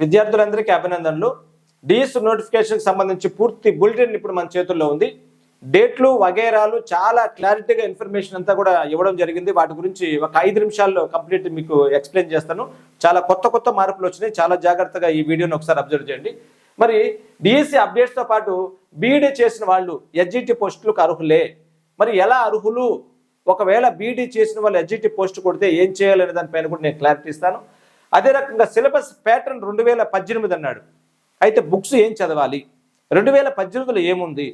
విద్యార్థులందరికీ అభినందనలు. డిఎస్ నోటిఫికేషన్కి సంబంధించి పూర్తి బులెటిన్ ఇప్పుడు మన చేతుల్లో ఉంది. డేట్లు వగేరాలు చాలా క్లారిటీగా ఇన్ఫర్మేషన్ అంతా కూడా ఇవ్వడం జరిగింది. వాటి గురించి ఒక ఐదు నిమిషాల్లో కంప్లీట్ మీకు ఎక్స్ప్లెయిన్ చేస్తాను. చాలా కొత్త కొత్త మార్పులు వచ్చినాయి. చాలా జాగ్రత్తగా ఈ వీడియోని ఒకసారి అబ్జర్వ్ చేయండి. మరి డిఎస్సి అప్డేట్స్తో పాటు బీఈడీ చేసిన వాళ్ళు ఎస్జిటి పోస్టులకు అర్హులే. మరి ఎలా అర్హులు? ఒకవేళ బీఈడీ చేసిన వాళ్ళు ఎస్జిటి పోస్ట్ కొడితే ఏం చేయాలనే దానిపైన కూడా నేను క్లారిటీ ఇస్తాను. అదే రకంగా సిలబస్ ప్యాటర్న్ రెండు వేల పద్దెనిమిది అన్నాడు. అయితే బుక్స్ ఏం చదవాలి? రెండు వేల పద్దెనిమిదిలో ఏముంది?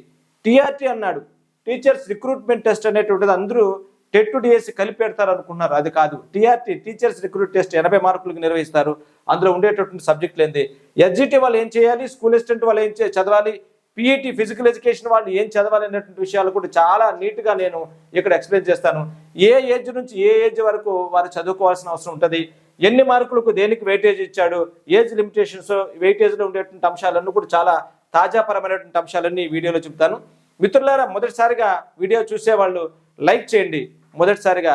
టీఆర్టీ అన్నాడు. టీచర్స్ రిక్రూట్మెంట్ టెస్ట్ అనేటువంటిది అందరూ టెట్ టు డిఎస్సి కలిపి పెడతారు అనుకున్నారు అది కాదు. టీఆర్టీ టీచర్స్ రిక్రూట్ టెస్ట్ ఎనభై మార్కులకు నిర్వహిస్తారు. అందులో ఉండేటటువంటి సబ్జెక్టులు ఏంది? ఎస్జిటి వాళ్ళు ఏం చేయాలి? స్కూల్ అసిస్టెంట్ వాళ్ళు ఏం చదవాలి? పిఈటి ఫిజికల్ ఎడ్యుకేషన్ వాళ్ళు ఏం చదవాలి అనేటువంటి విషయాలు కూడా చాలా నీట్గా నేను ఇక్కడ ఎక్స్ప్లెయిన్ చేస్తాను. ఏ ఏజ్ నుంచి ఏ ఏజ్ వరకు వారు చదువుకోవాల్సిన అవసరం ఉంటుంది? ఎన్ని మార్కులకు దేనికి వెయిటేజ్ ఇచ్చాడు ఏజ్ లిమిటేషన్స్ వెయిటేజ్లో ఉండేటువంటి అంశాలన్నీ కూడా చాలా తాజాపరమైనటువంటి అంశాలన్నీ ఈ వీడియోలో చెప్తాను. మిత్రులారా మొదటిసారిగా వీడియో చూసే వాళ్ళు లైక్ చేయండి. మొదటిసారిగా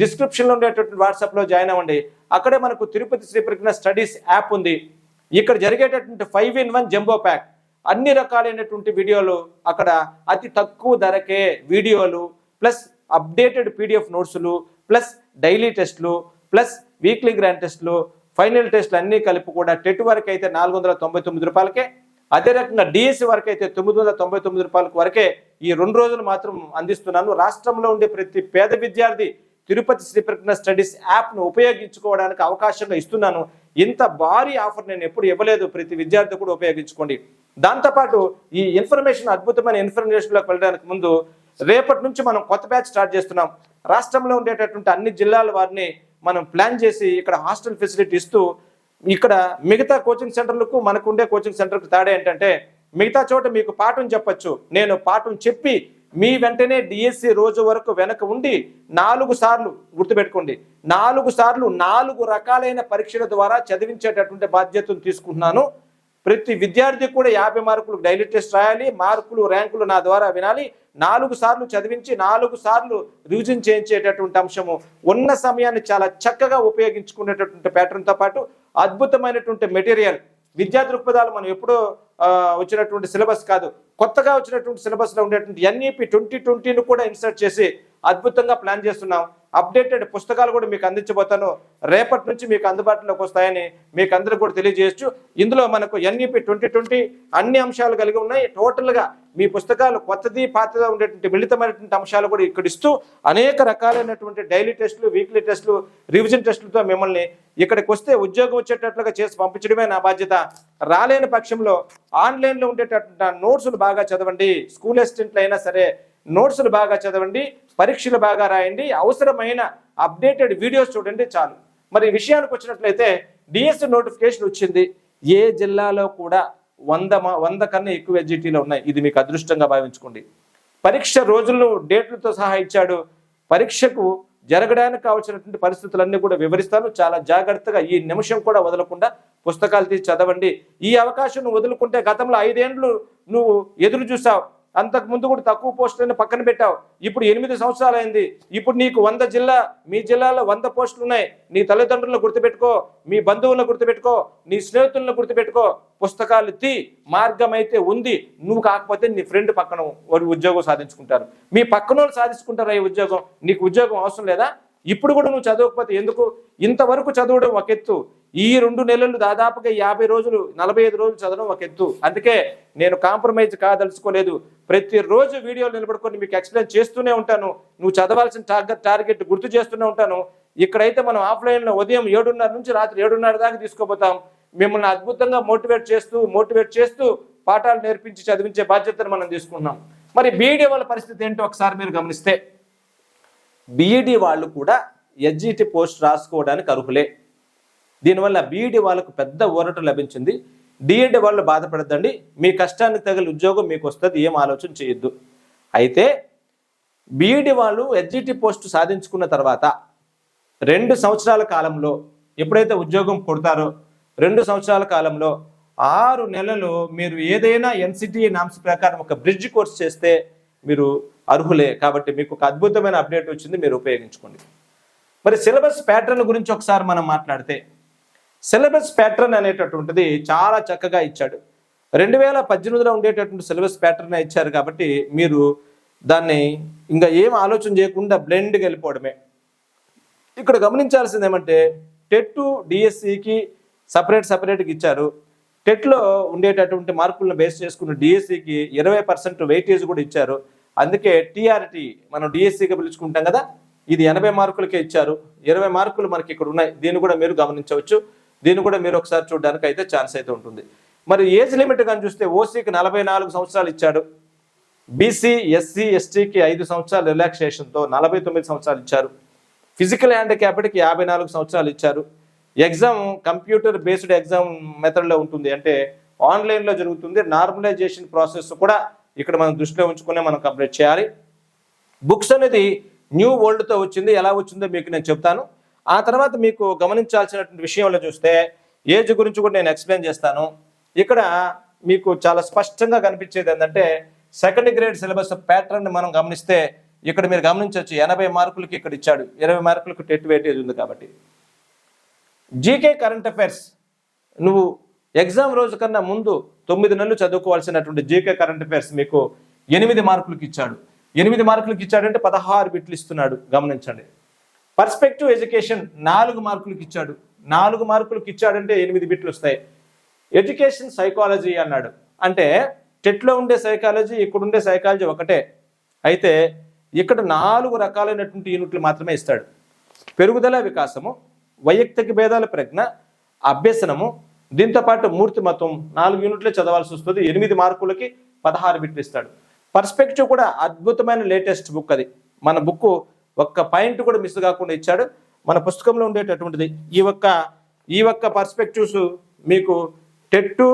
డిస్క్రిప్షన్లో ఉండేటటువంటి వాట్సాప్లో జాయిన్ అవ్వండి. అక్కడే మనకు తిరుపతి శ్రీ ప్రజ్ఞ స్టడీస్ యాప్ ఉంది. ఇక్కడ జరిగేటటువంటి five in one jumbo pack అన్ని రకాలైనటువంటి వీడియోలు అక్కడ అతి తక్కువ ధరకే వీడియోలు ప్లస్ అప్డేటెడ్ పీడిఎఫ్ నోట్స్లు ప్లస్ డైలీ టెస్ట్లు ప్లస్ వీక్లీ గ్రాండ్ టెస్ట్లు ఫైనల్ టెస్ట్లు అన్నీ కలిపి కూడా టెట్ వరకు అయితే నాలుగు వందల తొంభై తొమ్మిది రూపాయలకే అదే రకంగా డిఎస్సి వరకు అయితే తొమ్మిది వందల తొంభై తొమ్మిది రూపాయలకు వరకే ఈ రెండు రోజులు మాత్రం అందిస్తున్నాను. రాష్ట్రంలో ఉండే ప్రతి పేద విద్యార్థి తిరుపతి శ్రీప్రజ్ఞ స్టడీస్ యాప్ను ఉపయోగించుకోవడానికి అవకాశంగా ఇస్తున్నాను. ఇంత భారీ ఆఫర్ నేను ఎప్పుడు ఇవ్వలేదు. ప్రతి విద్యార్థి కూడా ఉపయోగించుకోండి. దాంతోపాటు ఈ ఇన్ఫర్మేషన్ అద్భుతమైన ఇన్ఫర్మేషన్లోకి వెళ్ళడానికి ముందు రేపటి నుంచి మనం కొత్త బ్యాచ్ స్టార్ట్ చేస్తున్నాం. రాష్ట్రంలో ఉండేటటువంటి అన్ని జిల్లాల వారిని మనం ప్లాన్ చేసి ఇక్కడ హాస్టల్ ఫెసిలిటీ ఇస్తూ ఇక్కడ మిగతా కోచింగ్ సెంటర్లకు మనకు ఉండే కోచింగ్ సెంటర్కు తేడా ఏంటంటే మిగతా చోట మీకు పాఠం చెప్పచ్చు. నేను పాఠం చెప్పి మీ వెంటనే డిఎస్సి రోజు వరకు వెనక ఉండి నాలుగు సార్లు గుర్తుపెట్టుకోండి. నాలుగు సార్లు నాలుగు రకాలైన పరీక్షల ద్వారా చదివించేటటువంటి బాధ్యతను తీసుకుంటున్నాను. ప్రతి విద్యార్థి కూడా యాభై మార్కులు డైలీ టెస్ట్ రాయాలి మార్కులు ర్యాంకులు నా ద్వారా వినాలి. నాలుగు సార్లు చదివించి నాలుగు సార్లు రివిజన్ చేయించేటటువంటి అంశము ఉన్న సమయాన్ని చాలా చక్కగా ఉపయోగించుకునేటటువంటి ప్యాటర్న్తో పాటు అద్భుతమైనటువంటి మెటీరియల్ విద్యా దృక్పథాలు మనం ఎప్పుడో వచ్చినటువంటి సిలబస్ కాదు కొత్తగా వచ్చినటువంటి సిలబస్లో ఉండేటువంటి ఎన్ఈపి ట్వంటీ ట్వంటీని కూడా ఇన్సర్ట్ చేసి అద్భుతంగా ప్లాన్ చేస్తున్నాం. అప్డేటెడ్ పుస్తకాలు కూడా మీకు అందించబోతాను. రేపటి నుంచి మీకు అందుబాటులోకి వస్తాయని మీకు అందరికీ కూడా తెలియజేయచ్చు. ఇందులో మనకు ఎన్ఈపి ట్వంటీ ట్వంటీ అన్ని అంశాలు కలిగి ఉన్నాయి. టోటల్గా మీ పుస్తకాలు కొత్తది పాతగా ఉండేటువంటి మిళితమైనటువంటి అంశాలు కూడా ఇక్కడ ఇస్తూ అనేక రకాలైనటువంటి డైలీ టెస్టులు వీక్లీ టెస్టులు రివిజన్ టెస్టులతో మిమ్మల్ని ఇక్కడికి వస్తే ఉద్యోగం వచ్చేటట్లుగా చేసి పంపించడమే నా బాధ్యత. రాలేని పక్షంలో ఆన్లైన్లో ఉండేటటువంటి నోట్స్లు బాగా చదవండి. స్కూల్ అసిస్టెంట్లు అయినా సరే నోట్స్లు బాగా చదవండి పరీక్షలు బాగా రాయండి అవసరమైన అప్డేటెడ్ వీడియోస్ చూడండి చాలు. మరి విషయానికి వచ్చినట్లయితే డిఎస్సి నోటిఫికేషన్ వచ్చింది. ఏ జిల్లాలో కూడా వంద మా- వంద కన్నా ఎక్కువ ఎస్జిటీలు ఉన్నాయి. ఇది మీకు అదృష్టంగా భావించుకోండి. పరీక్ష రోజుల్లో డేట్లతో సహా ఇచ్చాడు. పరీక్షకు జరగడానికి కావాల్సినటువంటి పరిస్థితులన్నీ కూడా వివరిస్తాను. చాలా జాగ్రత్తగా ఈ నిమిషం కూడా వదలకుండా పుస్తకాలు తీసి చదవండి. ఈ అవకాశం నువ్వు వదులుకుంటే గతంలో ఐదేండ్లు నువ్వు ఎదురు చూసావు. అంతకు ముందు కూడా తక్కువ పోస్టులను పక్కన పెట్టావు. ఇప్పుడు ఎనిమిది సంవత్సరాలు అయింది ఇప్పుడు నీకు వంద జిల్లా మీ జిల్లాలో వంద పోస్టులు ఉన్నాయి. నీ తల్లిదండ్రులను గుర్తుపెట్టుకో మీ బంధువులను గుర్తుపెట్టుకో నీ స్నేహితులను గుర్తుపెట్టుకో. పుస్తకాలు తీ మార్గం అయితే ఉంది. నువ్వు కాకపోతే నీ ఫ్రెండ్ పక్కన వారు ఉద్యోగం సాధించుకుంటారు. మీ పక్కన వాళ్ళు సాధించుకుంటారు ఈ ఉద్యోగం? నీకు ఉద్యోగం అవసరం లేదా? ఇప్పుడు కూడా నువ్వు చదవకపోతే ఎందుకు? ఇంతవరకు చదవడం ఒక ఎత్తు. ఈ రెండు నెలలు దాదాపుగా యాభై రోజులు నలభై ఐదు రోజులు చదవడం ఒక ఎత్తు. అందుకే నేను కాంప్రమైజ్ కాదలుచుకోలేదు. ప్రతిరోజు వీడియోలు నిలబడుకొని మీకు ఎక్స్ప్లెయిన్ చేస్తూనే ఉంటాను. నువ్వు చదవాల్సిన టార్గెట్ టార్గెట్ గుర్తు చేస్తూనే ఉంటాను. ఇక్కడైతే మనం ఆఫ్లైన్లో ఉదయం ఏడున్నర నుంచి రాత్రి ఏడున్నర దాకా తీసుకోపోతాం. మిమ్మల్ని అద్భుతంగా మోటివేట్ చేస్తూ మోటివేట్ చేస్తూ పాఠాలు నేర్పించి చదివించే బాధ్యతను మనం తీసుకున్నాం. మరి బీఈడీ వాళ్ళ పరిస్థితి ఏంటో ఒకసారి మీరు గమనిస్తే బీఈడీ వాళ్ళు కూడా ఎస్జిటి పోస్ట్ రాసుకోవడానికి అర్హులే. దీనివల్ల బీఈడీ వాళ్ళకు పెద్ద ఊరట లభించింది. డిఎడ్ వాళ్ళు బాధపడద్దండి. మీ కష్టానికి తగిలి ఉద్యోగం మీకు వస్తుంది ఏం ఆలోచన చేయొద్దు. అయితే బీఈడీ వాళ్ళు ఎస్జిటి పోస్ట్ సాధించుకున్న తర్వాత రెండు సంవత్సరాల కాలంలో ఎప్పుడైతే ఉద్యోగం కొడతారో రెండు సంవత్సరాల కాలంలో ఆరు నెలలు మీరు ఏదైనా ఎన్సిటి నామ్స్ ప్రకారం ఒక బ్రిడ్జ్ కోర్స్ చేస్తే మీరు అర్హులే. కాబట్టి మీకు ఒక అద్భుతమైన అప్డేట్ వచ్చింది మీరు ఉపయోగించుకోండి. మరి సిలబస్ ప్యాటర్న్ గురించి ఒకసారి మనం మాట్లాడితే సిలబస్ ప్యాటర్న్ అనేటటువంటిది చాలా చక్కగా ఇచ్చాడు. రెండు వేల పద్దెనిమిదిలో ఉండేటటువంటి సిలబస్ ప్యాటర్న్ ఇచ్చారు కాబట్టి మీరు దాన్ని ఇంకా ఏం ఆలోచన చేయకుండా బ్లెండ్గా వెళ్ళిపోవడమే. ఇక్కడ గమనించాల్సింది ఏమంటే టెట్ డిఎస్సికి సపరేట్ సపరేట్గా ఇచ్చారు. టెట్లో ఉండేటటువంటి మార్కులను బేస్ చేసుకున్న డిఎస్సికి ఇరవై పర్సెంట్ వెయిటేజ్ కూడా ఇచ్చారు. అందుకే టీఆర్టీ మనం డిఎస్సిగా పిలుచుకుంటాం కదా ఇది ఎనభై మార్కులకే ఇచ్చారు. ఇరవై మార్కులు మనకి ఇక్కడ ఉన్నాయి. దీన్ని కూడా మీరు గమనించవచ్చు. దీన్ని కూడా మీరు ఒకసారి చూడడానికి అయితే ఛాన్స్ అయితే ఉంటుంది. మరి ఏజ్ లిమిట్ కానీ చూస్తే ఓసీకి నలభై నాలుగు సంవత్సరాలు ఇచ్చాడు. బీసీ ఎస్సీ ఎస్టీకి ఐదు సంవత్సరాల రిలాక్సేషన్తో నలభై తొమ్మిది సంవత్సరాలు ఇచ్చారు. ఫిజికల్ హ్యాండిక్యాప్డ్కి యాభై నాలుగు సంవత్సరాలు ఇచ్చారు. ఎగ్జామ్ కంప్యూటర్ బేస్డ్ ఎగ్జామ్ మెథడ్లో ఉంటుంది. అంటే ఆన్లైన్లో జరుగుతుంది. నార్మలైజేషన్ ప్రాసెస్ కూడా ఇక్కడ మనం దృష్టిలో ఉంచుకునే మనం కంప్లీట్ చేయాలి. బుక్స్ అనేది న్యూ వరల్డ్తో వచ్చింది. ఎలా వచ్చిందో మీకు నేను చెప్తాను. ఆ తర్వాత మీకు గమనించాల్సినటువంటి విషయంలో చూస్తే ఏజ్ గురించి కూడా నేను ఎక్స్ప్లెయిన్ చేస్తాను. ఇక్కడ మీకు చాలా స్పష్టంగా కనిపించేది ఏంటంటే సెకండ్ గ్రేడ్ సిలబస్ ప్యాటర్న్ మనం గమనిస్తే ఇక్కడ మీరు గమనించవచ్చు ఎనభై మార్కులకి ఇక్కడ ఇచ్చాడు. ఇరవై మార్కులకు టెట్ వెయిటేజ్ ఉంది కాబట్టి. GK current affairs. నువ్వు ఎగ్జామ్ రోజు కన్నా ముందు తొమ్మిది నెలలు చదువుకోవాల్సినటువంటి జీకే కరెంట్ అఫైర్స్ మీకు ఎనిమిది మార్కులకి ఇచ్చాడు. ఎనిమిది మార్కులకి ఇచ్చాడంటే పదహారు బిట్లు ఇస్తున్నాడు. గమనించండి. పర్స్పెక్టివ్ ఎడ్యుకేషన్ నాలుగు మార్కులకి ఇచ్చాడు. నాలుగు మార్కులకి ఇచ్చాడంటే ఎనిమిది బిట్లు వస్తాయి. ఎడ్యుకేషన్ సైకాలజీ అన్నాడు. అంటే టెట్లో ఉండే సైకాలజీ ఇక్కడ ఉండే సైకాలజీ ఒకటే. అయితే ఇక్కడ నాలుగు రకాలైనటువంటి యూనిట్లు మాత్రమే ఇస్తాడు. పెరుగుదల వికాసము వైయక్తిక భేదాల ప్రజ్ఞ అభ్యసనము దీంతో పాటు మూర్తిమత్వం నాలుగు యూనిట్లే చదవాల్సి వస్తుంది. ఎనిమిది మార్కులకి పదహారు బిట్లు ఇస్తాడు. పర్స్పెక్టివ్ కూడా అద్భుతమైన లేటెస్ట్ బుక్ అది. మన బుక్ ఒక్క పాయింట్ కూడా మిస్ కాకుండా ఇచ్చాడు. మన పుస్తకంలో ఉండేటటువంటిది ఈ ఒక్క ఈ ఒక్క పర్స్పెక్టివ్స్ మీకు టెట్టు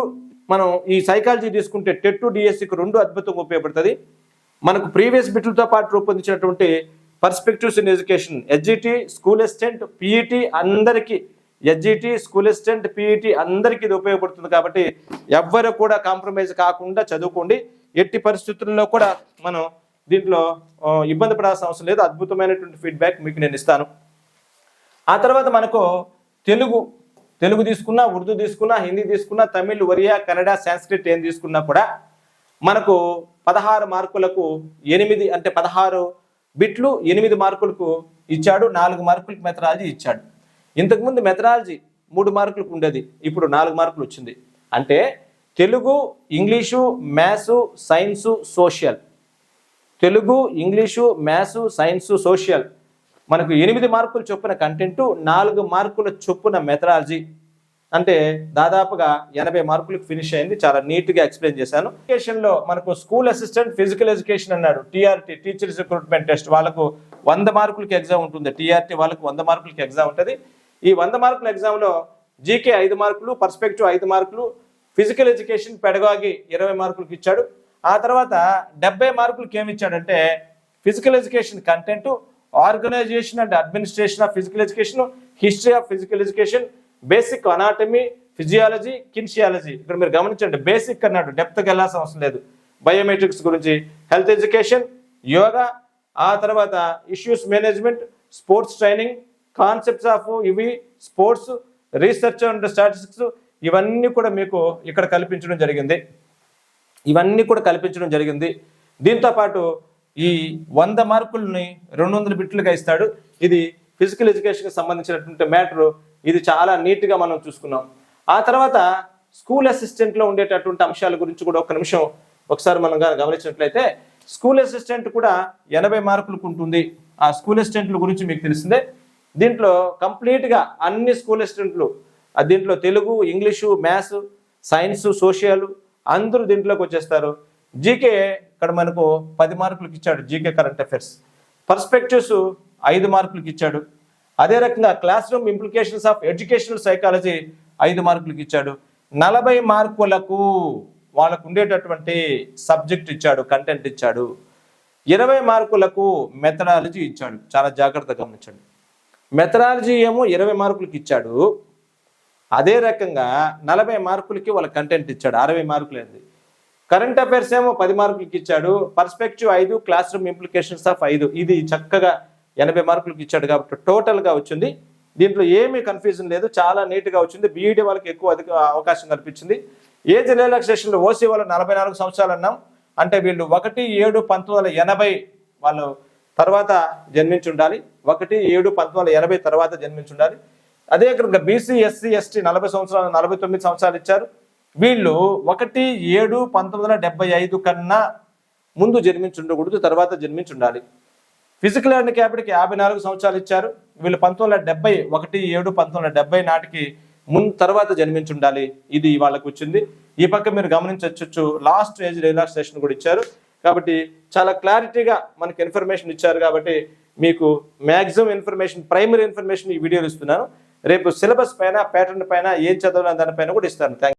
మనం ఈ సైకాలజీ తీసుకుంటే టెట్టు డిఎస్సికి రెండు అద్భుతంగా ఉపయోగపడుతుంది. మనకు ప్రీవియస్ బిట్లతో పాటు రూపొందించినటువంటి perspectives in education SGT school assistant PET అందరికీ ఎస్జిటి స్కూల్ అసిస్టెంట్ పిఈటి అందరికీ ఇది ఉపయోగపడుతుంది కాబట్టి ఎవ్వరు కూడా కాంప్రమైజ్ కాకుండా చదువుకోండి. ఎట్టి పరిస్థితుల్లో కూడా మనం దీంట్లో ఇబ్బంది పడాల్సిన అవసరం లేదు. అద్భుతమైనటువంటి ఫీడ్బ్యాక్ మీకు నేను ఇస్తాను. ఆ తర్వాత మనకు తెలుగు తెలుగు తీసుకున్నా ఉర్దూ తీసుకున్నా హిందీ తీసుకున్నా తమిళ్ ఒరియా కన్నడ సాంస్క్రిట్ ఏం తీసుకున్నా కూడా మనకు పదహారు మార్కులకు ఎనిమిది అంటే పదహారు బిట్లు ఎనిమిది మార్కులకు ఇచ్చాడు. నాలుగు మార్కులకు మెథడాలజీ ఇచ్చాడు. ఇంతకుముందు మెథడాలజీ మూడు మార్కులకు ఉండేది. ఇప్పుడు నాలుగు మార్కులు వచ్చింది. అంటే Telugu English maths science social Telugu English maths science social మనకు ఎనిమిది మార్కులు చొప్పున కంటెంట్ నాలుగు మార్కుల చొప్పున మెథడాలజీ. అంటే దాదాపుగా ఎనభై మార్కులకు ఫినిష్ అయింది. చాలా నీట్గా ఎక్స్ప్లెయిన్ చేశాను. ఎడ్యుకేషన్లో మనకు స్కూల్ అసిస్టెంట్ ఫిజికల్ ఎడ్యుకేషన్ అన్నాడు. TRT teachers recruitment test. వాళ్ళకు వంద మార్కులకి ఎగ్జామ్ ఉంటుంది. టీఆర్టీ వాళ్ళకు వంద మార్కులకి ఎగ్జామ్ ఉంటుంది. ఈ వంద మార్కుల ఎగ్జామ్లో జీకే ఐదు మార్కులు పర్స్పెక్టివ్ ఐదు మార్కులు ఫిజికల్ ఎడ్యుకేషన్ పెడగాగి ఇరవై మార్కులకి ఇచ్చాడు. ఆ తర్వాత డెబ్బై మార్కులకి ఏమి ఇచ్చాడంటే physical education content organisation and administration of physical education history of physical education basic anatomy physiology kinesiology. ఇక్కడ మీరు గమనించండి బేసిక్ అన్నాడు డెప్త్కి వెళ్ళాల్సిన అవసరం లేదు. బయోమెట్రిక్స్ గురించి హెల్త్ ఎడ్యుకేషన్ యోగా ఆ తర్వాత issues management sports training concepts of ఇవి స్పోర్ట్స్ రీసెర్చ్ అండ్ స్టాటిస్టిక్స్ ఇవన్నీ కూడా మీకు ఇక్కడ కల్పించడం జరిగింది. ఇవన్నీ కూడా కల్పించడం జరిగింది. దీంతో పాటు ఈ వంద మార్కుల్ని రెండు వందల బిట్లుగా ఇస్తాడు. ఇది ఫిజికల్ ఎడ్యుకేషన్కి సంబంధించినటువంటి మ్యాటరు. ఇది చాలా నీట్గా మనం చూసుకున్నాం. ఆ తర్వాత స్కూల్ అసిస్టెంట్లో ఉండేటటువంటి అంశాల గురించి కూడా ఒక నిమిషం ఒకసారి మనం గమనించినట్లయితే స్కూల్ అసిస్టెంట్ కూడా ఎనభై మార్కులకు ఉంటుంది. ఆ స్కూల్ అసిస్టెంట్ల గురించి మీకు తెలిసిందే. దీంట్లో కంప్లీట్గా అన్ని స్కూల్ అసిస్టెంట్లు దీంట్లో Telugu English maths science social అందరూ దీంట్లోకి వచ్చేస్తారు. జీకే ఇక్కడ మనకు పది మార్కులకు ఇచ్చాడు జీకే కరెంట్ అఫైర్స్. పర్స్పెక్టివ్స్ ఐదు మార్కులకు ఇచ్చాడు. అదే రకంగా classroom implications of educational psychology ఐదు మార్కులకి ఇచ్చాడు. నలభై మార్కులకు వాళ్ళకు ఉండేటటువంటి సబ్జెక్ట్ ఇచ్చాడు కంటెంట్ ఇచ్చాడు. ఇరవై మార్కులకు మెథడాలజీ ఇచ్చాడు. చాలా జాగ్రత్తగా గమనించండి. మెథడాలజీ ఏమో ఇరవై మార్కులకు ఇచ్చాడు. అదే రకంగా నలభై మార్కులకి వాళ్ళ కంటెంట్ ఇచ్చాడు. అరవై మార్కులు ఏంది కరెంట్ అఫైర్స్ ఏమో పది మార్కులకి ఇచ్చాడు. పర్స్పెక్టివ్ ఐదు క్లాస్ రూమ్ ఇంప్లికేషన్స్ ఆఫ్ ఐదు. ఇది చక్కగా ఎనభై మార్కులకి ఇచ్చాడు కాబట్టి టోటల్గా వచ్చింది. దీంట్లో ఏమీ కన్ఫ్యూజన్ లేదు. చాలా నీట్గా వచ్చింది. బీఈడి వాళ్ళకి ఎక్కువ అధిక అవకాశం కల్పించింది. ఏజ్ రిలాక్సేషన్లో ఓసీ వాళ్ళు నలభై నాలుగు సంవత్సరాలు అన్నాం. అంటే వీళ్ళు ఒకటి ఏడు పంతొమ్మిది ఎనభై వాళ్ళు తర్వాత జన్మించి ఉండాలి. ఒకటి ఏడు పంతొమ్మిది ఎనభై తర్వాత జన్మించి ఉండాలి. అదే ఇక్కడ బీసీ ఎస్సీ ఎస్టీ నలభై సంవత్సరాలు నలభై తొమ్మిది సంవత్సరాలు ఇచ్చారు. వీళ్ళు ఒకటి ఏడు పంతొమ్మిది వందల డెబ్బై ఐదు కన్నా ముందు జన్మించి ఉండకూడదు తర్వాత జన్మించి ఉండాలి. ఫిజికల్ హ్యాండిక్యాప్డ్కి యాభై నాలుగు సంవత్సరాలు ఇచ్చారు. వీళ్ళు పంతొమ్మిది వందల డెబ్బై ఒకటి ఏడు పంతొమ్మిది వందల డెబ్బై నాటికి ముందు తర్వాత జన్మించి ఉండాలి. ఇది వాళ్ళకు వచ్చింది. ఈ పక్క మీరు గమనించవచ్చు లాస్ట్ ఏజ్ రిలాక్సేషన్ కూడా ఇచ్చారు. కాబట్టి చాలా క్లారిటీగా మనకి ఇన్ఫర్మేషన్ ఇచ్చారు కాబట్టి మీకు మ్యాక్సిమం ఇన్ఫర్మేషన్ ప్రైమరీ ఇన్ఫర్మేషన్ ఈ వీడియోలు ఇస్తున్నాను. రేపు సిలబస్ పైన ప్యాటర్న్ పైన ఏం చదవాలని దానిపైన కూడా ఇస్తాను. థ్యాంక్